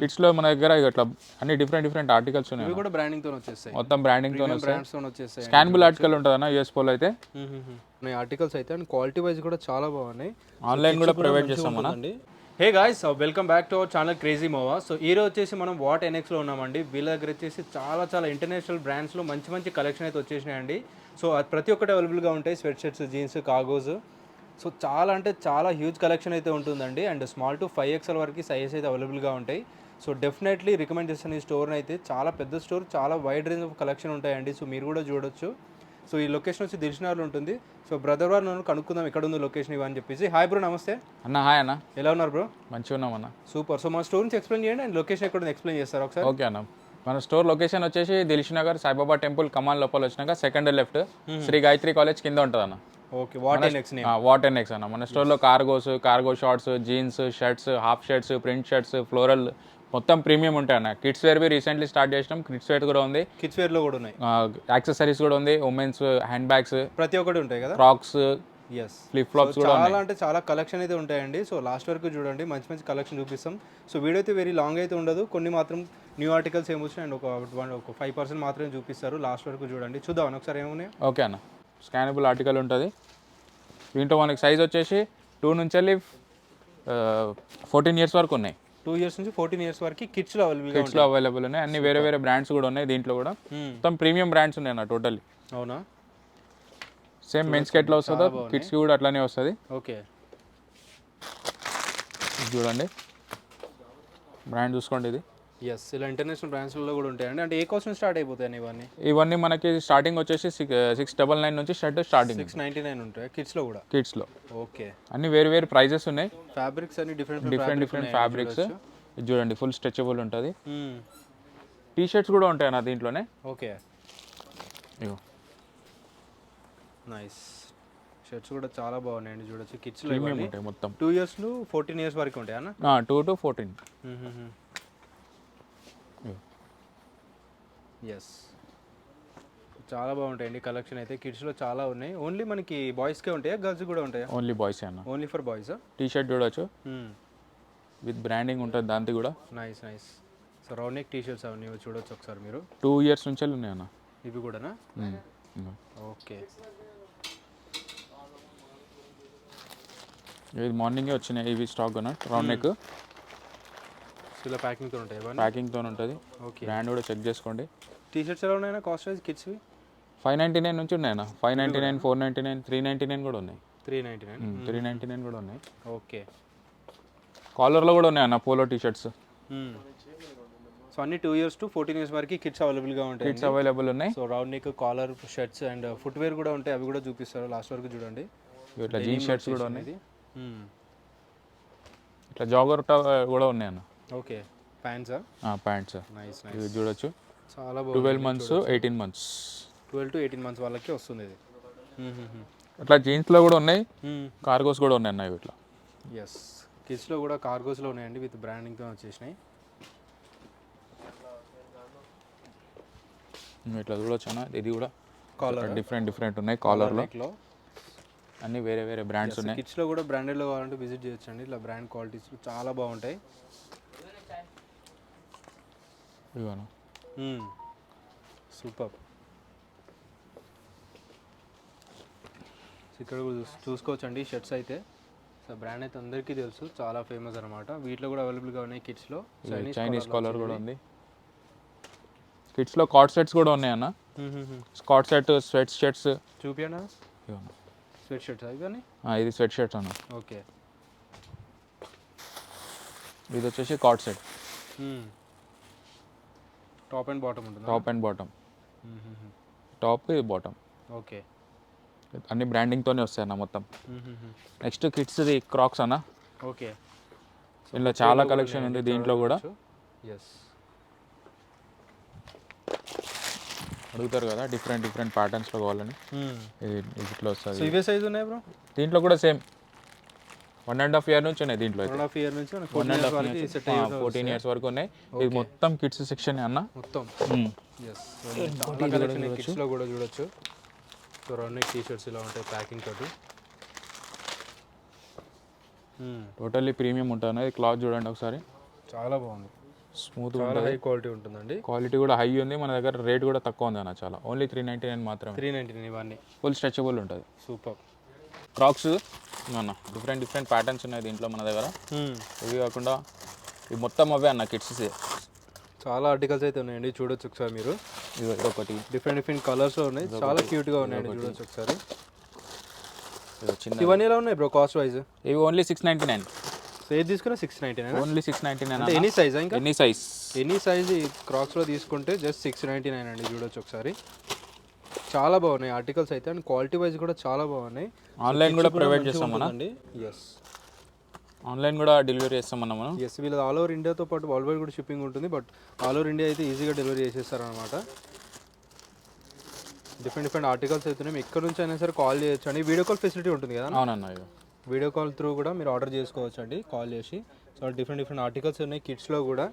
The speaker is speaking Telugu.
కిడ్స్లో మన దగ్గర ఇట్లా అన్ని డిఫరెంట్ డిఫరెంట్ ఆర్టికల్స్ ఉన్నాయి కూడా బ్రాండింగ్తో వచ్చేస్తాయి. మొత్తం బ్రాండింగ్తో వచ్చేస్తాయి. స్కానబుల్ ఆర్టికల్ ఉంటుంది అన్న యూఎస్ పోలో అయితే. ఆర్టికల్స్ అయితే అండ్ క్వాలిటీ వైజ్ కూడా చాలా బాగున్నాయి. ఆన్లైన్ కూడా ప్రొవైడ్ చేస్తాం మన hey guys welcome back to our channel crazy మోవా so ఈ రోజు వచ్చేసి మనం వాట్ ఎన్ఎక్స్లో ఉన్నామండి. వీళ్ళ దగ్గర వచ్చేసి చాలా చాలా ఇంటర్నేషనల్ బ్రాండ్స్లో మంచి మంచి కలెక్షన్ అయితే వచ్చేసినాయండి. సో అది ప్రతి ఒక్కటి అవైలబుల్గా ఉంటాయి. Sweat shirts jeans cargos so చాలా అంటే చాలా హ్యూజ్ కలెక్షన్ అయితే ఉంటుందండి. And small to five XL వరకు సైజెస్ అయితే అవైలబుల్గా ఉంటాయి. సో డెఫినెట్లీ రికమెండ్ చేస్తాను ఈ స్టోర్ని అయితే చాలా పెద్ద స్టోర్ చాలా వైడ్ రేంజ్ ఆఫ్ కలెక్షన్ ఉంటాయండి. సో మీరు కూడా చూడొచ్చు. సో ఈ లొకేషన్ వచ్చి దిల్షనార్లో ఉంటుంది. సో బ్రదర్ వారు నన్ను కనుక్కుందాం ఎక్కడ ఉందో లొకేషన్ ఇవ్వని చెప్పేసి. హాయ్ బ్రో నమస్తే. అన్న హాయ్ అన్న. ఎలా ఉన్నారు బ్రో మంచిగా ఉన్నాం అన్న. సూపర్ సో మన స్టోర్ నుంచి ఎక్స్ప్లెయిన్ చేయండి అండ్ లొకేషన్ ఎక్కడ ఎక్స్ప్లెయిన్ చేస్తారు ఒకసారి? ఓకే అన్న. మన స్టోర్ లొకేషన్ వచ్చేసి దిల్ష్ నగర్ సాయిబాబా టెంపుల్ కమాన్ లోపల వచ్చినాక second left Shri Gayatri college కింద ఉంటుంది అన్న okay what name what and next అన్న? మన స్టోర్లో cargos cargo shorts jeans shirts half shirts print shirts floral మొత్తం ప్రీమియం ఉంటాయి అన్న. కిడ్స్ వేర్ బి రీసెంట్లీ స్టార్ట్ చేసినాం. కిడ్స్ వేర్ కూడా ఉంది. కిడ్స్ వేర్లో కూడా ఉన్నాయి. యాక్సెసరీస్ కూడా ఉంది. ఉమెన్స్ హ్యాండ్ బ్యాగ్స్ ప్రతి ఒక్కటి ఉంటాయి కదా? ఫ్రాక్స్ ఎస్ ఫ్లిప్ ఫ్లాప్స్ కూడా చాలా అంటే చాలా కలెక్షన్ అయితే ఉంటాయండి. సో లాస్ట్ వరకు చూడండి మంచి మంచి కలెక్షన్ చూపిస్తాం. సో వీడియో అయితే వెరీ లాంగ్ అయితే ఉండదు. కొన్ని మాత్రం న్యూ ఆర్టికల్స్ ఏమి వచ్చినాయి? అండ్ ఒక ఒక ఫైవ్ పర్సెంట్ మాత్రమే చూపిస్తారు. లాస్ట్ వరకు చూడండి. చూద్దాం. ఒకసారి ఏమున్నాయి? ఓకే అన్న. స్కానబుల్ ఆర్టికల్ ఉంటుంది. దీంట్లో మనకి సైజ్ వచ్చేసి టూ నుంచి వెళ్ళి ఫోర్టీన్ ఇయర్స్ వరకు ఉన్నాయి. టూ ఇయర్స్ నుంచి ఫోర్టీన్ ఇయర్స్ వరకు కిడ్స్లో అవైలబుల్గా కిడ్స్లో అవైలబుల్ ఉన్నాయి. అన్ని వేరే వేరే బ్రాండ్స్ కూడా ఉన్నాయి దీంట్లో కూడా. మొత్తం ప్రీమియం బ్రాండ్స్ ఉన్నాయి అన్న టోటల్ అవునా? సేమ్ మెన్స్ కెట్లో వస్తుందో? కిడ్స్కి కూడా అట్లానే వస్తుంది. ఓకే చూడండి. బ్రాండ్ చూసుకోండి ఇది. ఎస్ ఇలా ఇంటర్నేషనల్ బ్రాండ్స్లో కూడా ఉంటాయండి. అంటే ఏ కాస్ట్ నుంచి స్టార్ట్ అయిపోతాయి ఇవన్నీ? ఇవన్నీ మనకి స్టార్టింగ్ వచ్చేసి సిక్స్ డబల్ నైన్ నుంచి shirt starting six ninety nine ఉంటాయి? కిడ్స్లో కూడా? కిడ్స్లో ఓకే అన్ని వేరు వేరు ప్రైజెస్ ఉన్నాయి. ఫ్యాబ్రిక్స్ అన్ని డిఫరెంట్ డిఫరెంట్ డిఫరెంట్ ఫ్యాబ్రిక్స్ చూడండి ఫుల్ స్ట్రెచబుల్ ఉంటుంది. టీ షర్ట్స్ కూడా ఉంటాయి అన్న దీంట్లోనే. ఓకే ఇగో. నైస్ షర్ట్స్ కూడా చాలా బాగున్నాయండి చూడొచ్చు. కిడ్స్లో ఉంటాయి మొత్తం. Two years to fourteen years వరకు ఉంటాయి అన్న? టూ టు ఫోర్టీన్ ఎస్ చాలా బాగుంటాయండి కలెక్షన్ అయితే. కిడ్స్లో చాలా ఉన్నాయి. ఓన్లీ మనకి బాయ్స్కే ఉంటాయా? గర్ల్స్ కూడా ఉంటాయా? ఓన్లీ బాయ్స్ అన్న. Only for boys T shirt చూడొచ్చు. విత్ బ్రాండింగ్ ఉంటుంది దాంతో కూడా. Nice nice so round neck T shirts అవన్నీ చూడొచ్చు ఒకసారి మీరు. టూ ఇయర్స్ నుంచి ఉన్నాయి అన్న. ఇవి కూడానా. ఓకే ఇది మార్నింగే వచ్చినాయి. ఇవి స్టాక్ అన్న. రౌండ్ నెక్ ఇలా ప్యాకింగ్తో ఉంటాయి ప్యాకింగ్తో ఉంటుంది. ఓకే బ్రాండ్ కూడా చెక్ చేసుకోండి. టీ షర్ట్స్ ఎలా ఉన్నాయన్నా కాస్ట్ వైజ్ కిడ్స్వి ఫైవ్ నైంటీ నైన్ నుంచి ఉన్నాయి అన్న five ninety nine four ninety nine three ninety nine కూడా ఉన్నాయి. Three ninety nine three ninety nine కూడా ఉన్నాయి. ఓకే కాలర్లో కూడా ఉన్నాయి అన్న పోలో టీ షర్ట్స్ సో అన్ని two years to fourteen years వరకు కిడ్స్ అవైలబుల్గా ఉంటాయి కిట్స్ అవైలబుల్ ఉన్నాయి. So round neck collar shirts and footwear కూడా ఉంటాయి. అవి కూడా చూపిస్తారు లాస్ట్ వరకు చూడండి. ఇట్లా జీన్స్ షర్ట్స్ కూడా ఉన్నాయి. ఇది ఇట్లా జాగర్ కూడా ఉన్నాయి అన్న ఓకే ప్యాంట్సా ప్యాంట్స్ నైస్ నైస్ చూడొచ్చు. చాలా twelve months eighteen months twelve to eighteen months వాళ్ళకి వస్తుంది ఇది. అట్లా జీన్స్లో కూడా ఉన్నాయి కార్గోస్ కూడా ఉన్నాయి అన్న ఇట్లా. ఎస్ కిడ్స్లో కూడా కార్గోస్లో ఉన్నాయండి విత్ బ్రాండింగ్తో వచ్చేసినాయి. ఇట్లా చూడొచ్చు అన్న ఇది కూడా. కాలర్ డిఫరెంట్ డిఫరెంట్ ఉన్నాయి కాలర్లో అన్ని వేరే వేరే బ్రాండ్స్ ఉన్నాయి. కిడ్స్లో కూడా బ్రాండెడ్లో కావాలంటే విజిట్ చేయొచ్చండి. ఇట్లా బ్రాండ్ క్వాలిటీస్ చాలా బాగుంటాయి. ఇవన్న సూపర్ ఇక్కడ కూడా చూస్- చూసుకోవచ్చండి షర్ట్స్ అయితే. సో బ్రాండ్ అయితే అందరికీ తెలుసు. చాలా ఫేమస్ అనమాట వీటిలో కూడా అవైలబుల్గా ఉన్నాయి కిడ్స్లో చైనీస్ కాలర్ కూడా ఉంది. కిడ్స్లో కార్డ్ సెట్స్ కూడా ఉన్నాయి అన్న స్కాట్ సెట్ స్వెట్ షర్ట్స్ చూపియనా? స్వెట్ షర్ట్స్ ఇవన్నీ? ఇది స్వెట్ షర్ట్స్ అన్న. ఓకే ఇది వచ్చేసి cord set top and bottom ఉంటుంది? టాప్ అండ్ బాటమ్ టాప్ ఇది బాటమ్ ఓకే. అన్ని బ్రాండింగ్తోనే వస్తాయి అన్న మొత్తం. నెక్స్ట్ కిడ్స్ది క్రాక్స్ అన్న. ఓకే. ఇందులో చాలా కలెక్షన్ ఉంది దీంట్లో కూడా. ఎస్ అడుగుతారు కదా డిఫరెంట్ డిఫరెంట్ ప్యాటర్న్స్లో కావాలని. ఇట్లా వస్తుంది. ఇవే సైజ్ ఉన్నాయి బ్రో దీంట్లో కూడా same one and half year నుంచి ఉన్నాయి దీంట్లో వన్ అండ్ హాఫ్ ఇయర్ నుంచి మనకి వన్ అండ్ హాఫ్ వరకు సెట్ అయ్యి ఫోర్టీన్ ఇయర్స్ వరకు ఉన్నాయి. ఇది మొత్తం కిడ్స్ సెక్షన్ అన్న? మొత్తం. కిడ్స్లో కూడా చూడొచ్చు. సో టీ షర్ట్స్ ఇలా ఉంటాయి ప్యాకింగ్ తోటి. టోటల్లీ ప్రీమియం ఉంటుంది? క్లాత్ చూడండి ఒకసారి. చాలా బాగుంది. స్మూత్ హై క్వాలిటీ ఉంటుందండి. క్వాలిటీ కూడా హై ఉంది. మన దగ్గర రేట్ కూడా తక్కువ ఉంది అన్న చాలా. ఓన్లీ త్రీ నైంటీ నైన్ మాత్రమే. త్రీ నైంటీ నైన్ ఇవన్నీ. ఫుల్ స్ట్రెచబుల్ ఉంటుంది. సూపర్ క్రాక్స్ అన్న డిఫరెంట్ డిఫరెంట్ ప్యాటర్న్స్ ఉన్నాయి దీంట్లో మన దగ్గర. ఇవి కాకుండా ఇవి మొత్తం అవే అన్న కిడ్స్ చాలా ఆర్టికల్స్ అయితే ఉన్నాయండి చూడొచ్చు ఒకసారి మీరు. ఇది ఒకటి డిఫరెంట్ డిఫరెంట్ కలర్స్ ఉన్నాయి. చాలా క్యూట్గా ఉన్నాయండి చూడొచ్చు ఒకసారి. ఇవన్నీ ఎలా ఉన్నాయి బ్రో కాస్ట్ వైజ్ ఇవి ఓన్లీ సిక్స్ నైంటీ నైన్ ఏది తీసుకున్నా six ninety nine only six ninety nine any size ఇంకా? ఎనీ సైజ్ ఎనీ సైజ్ క్రాక్స్లో తీసుకుంటే జస్ట్ సిక్స్ నైంటీ నైన్ అండి చూడొచ్చు ఒకసారి. చాలా బాగున్నాయి. ఆర్టికల్స్ అయితే అండ్ క్వాలిటీ వైజ్ కూడా చాలా బాగున్నాయి. ఆన్లైన్ కూడా ప్రొవైడ్ చేస్తాం అండి ఎస్ ఆన్లైన్ కూడా డెలివరీ చేస్తాం మనం? ఎస్ వీళ్ళది ఆల్ ఓవర్ ఇండియాతో పాటు వరల్డ్ వైడ్ కూడా షిప్పింగ్ ఉంటుంది. బట్ ఆల్ ఓవర్ ఇండియా అయితే ఈజీగా డెలివరీ చేసేస్తారనమాట డిఫరెంట్ డిఫరెంట్ ఆర్టికల్స్ అయితే మేము ఎక్కడ నుంచి అయినా సరే కాల్ చేయొచ్చు అండి వీడియో కాల్ ఫెసిలిటీ ఉంటుంది కదా అవునన్న వీడియో కాల్ త్రూ కూడా మీరు ఆర్డర్ చేసుకోవచ్చు అండి కాల్ చేసి. సో డిఫరెంట్ డిఫరెంట్ ఆర్టికల్స్ ఉన్నాయి. కిడ్స్లో కూడా.